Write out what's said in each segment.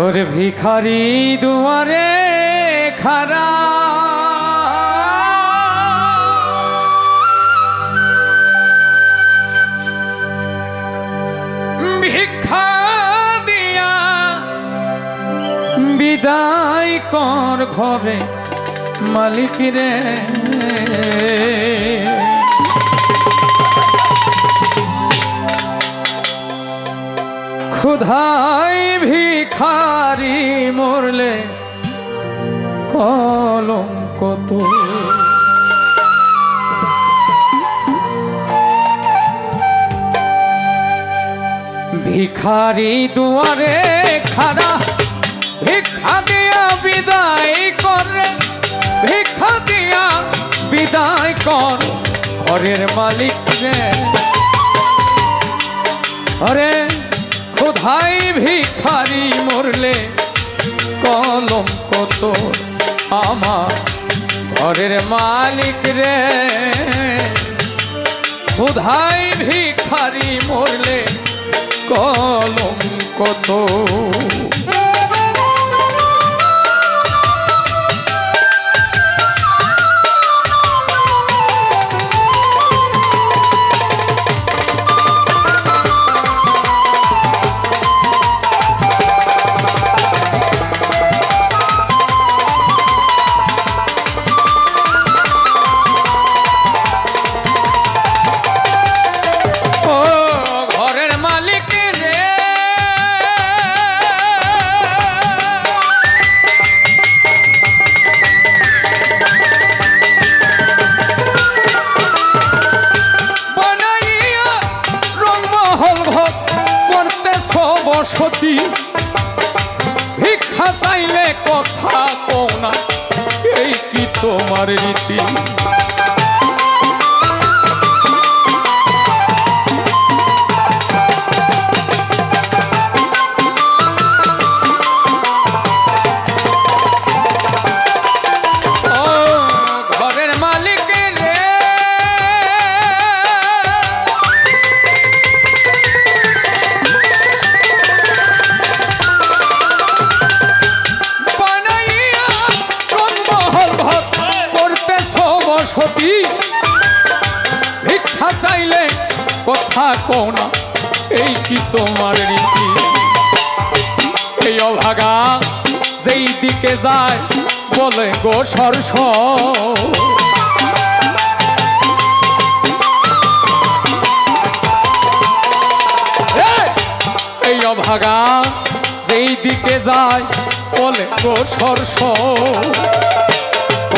ওরে ভিখারি দুয়ারে খারা। ভিক্ষা দিয়া বিদায় কর ঘরে মালিক রে। ক্ষুধাই ভিখারি মরলে কলঙ্ক তো। ভিখারি দুয়ারে খারা ভিক্ষা দিয়া বিদায় করে, ভিক্ষা দিয়া বিদায় কর। ঘরের মালিক রে। আরে খোধাই ভিখারি মরলে? কলম কত আমার ঘরের মালিক রে? খোধাই ভিখারি মরলে? কলম কত বসতি ভিক্ষা চাইলে কথা কও না। এই কি তোমার রীতি? এই অভাগা যেই দিকে যায় বলে গো সরস। এই অভাগা যেই দিকে যায় বলে গো সরস।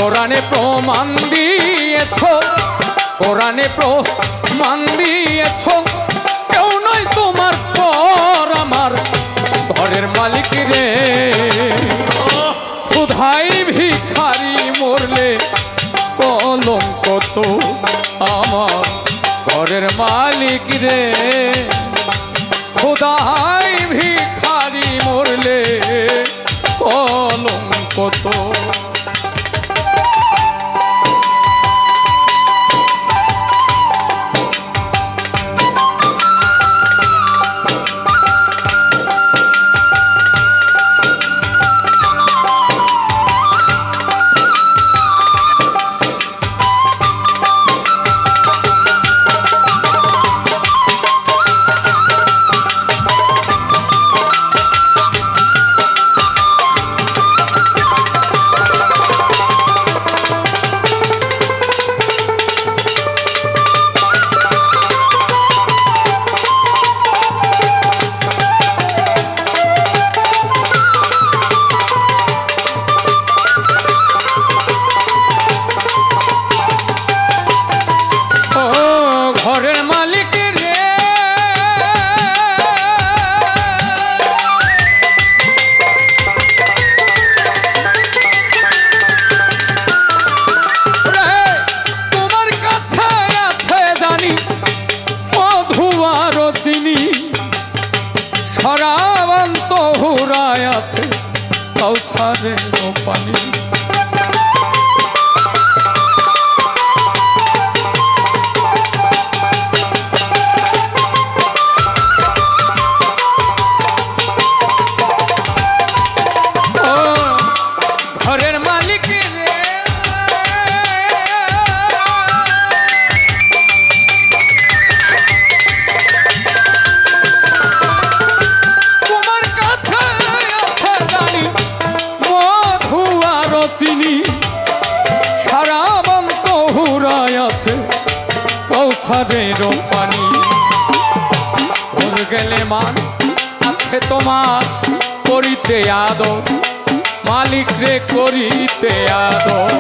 কোরআনে প্রমাণ দিয়েছ, কোরআনে প্রমাণ দিয়েছ। কেউ নয় তোমার পর আমার ঘরের মালিক রে। ক্ষুধাই ভিখারি মরলে কলম কত আমার ঘরের মালিক রে। খোদাই ভিখারি মরলে কলম কত কাউসারের পানি ভোর গেলে মান আছে তোমার, করিতে আদর। মালিক রে করিতে আদর।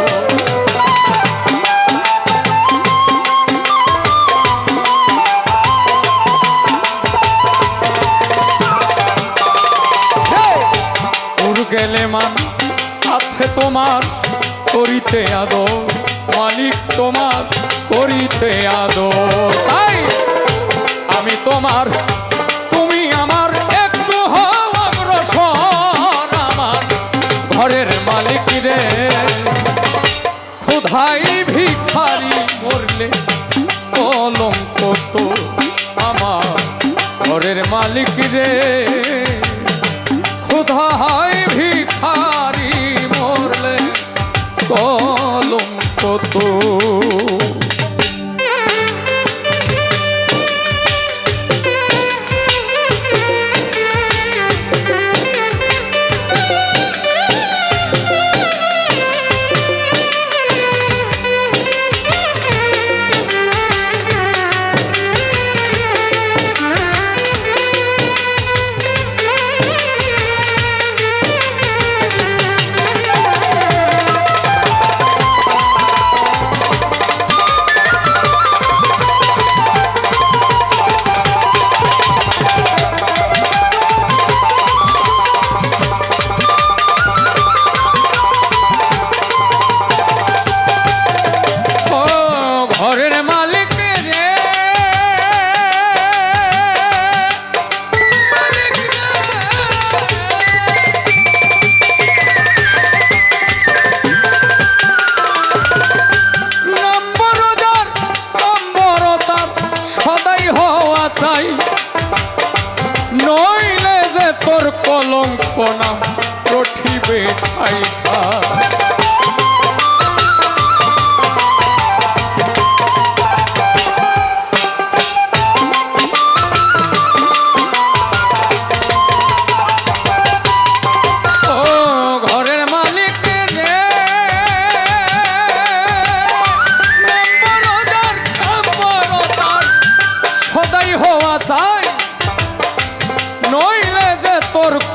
গেলে মান আছে তোমার, করিতে আদর। মালিক তোমার করিতে আদর। তাই আমি তোমার, তুমি আমার একটু অগ্রসর আমার ঘরের মালিক রে। ক্ষুধাই ভিখারি মরলে কলঙ্ক তো আমার ঘরের মালিক রে।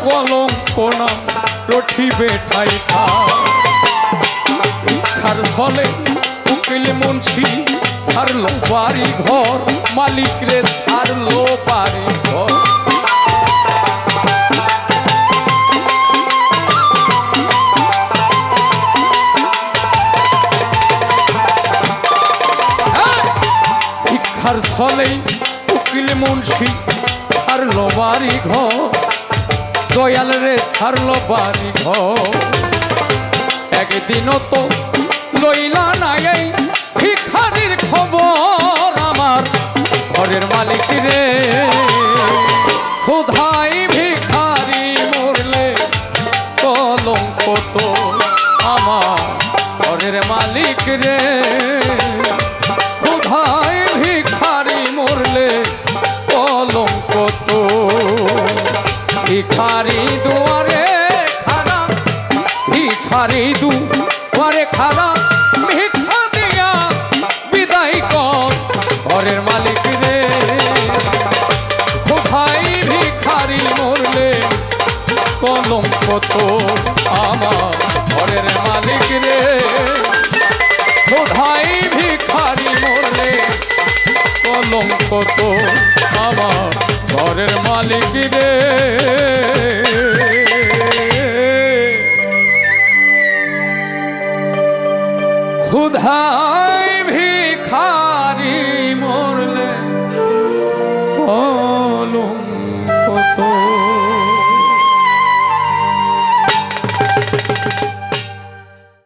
কলঙ্ক নাম রঠিবে ঠাই খার ছলে উকিল মুন্সি ছাড়লো বাড়ি ঘর, মালিক রে ছাড়লো বাড়ি ঘর। ভিক্ষার ছলেই উকিল মুন্সি ছাড়লো বাড়ি ঘর। দয়াল রে ছাড়লো বাড়ি ঘর তো লইলা নাই ভিখারির খবর আমার। ঘরের মালিক রে কলঙ্ক তো আমার ঘরের মালিক রে। কোথায় ভিখারি মরলে কলঙ্ক তো আমার ঘরের মালিক রে। ভিখারি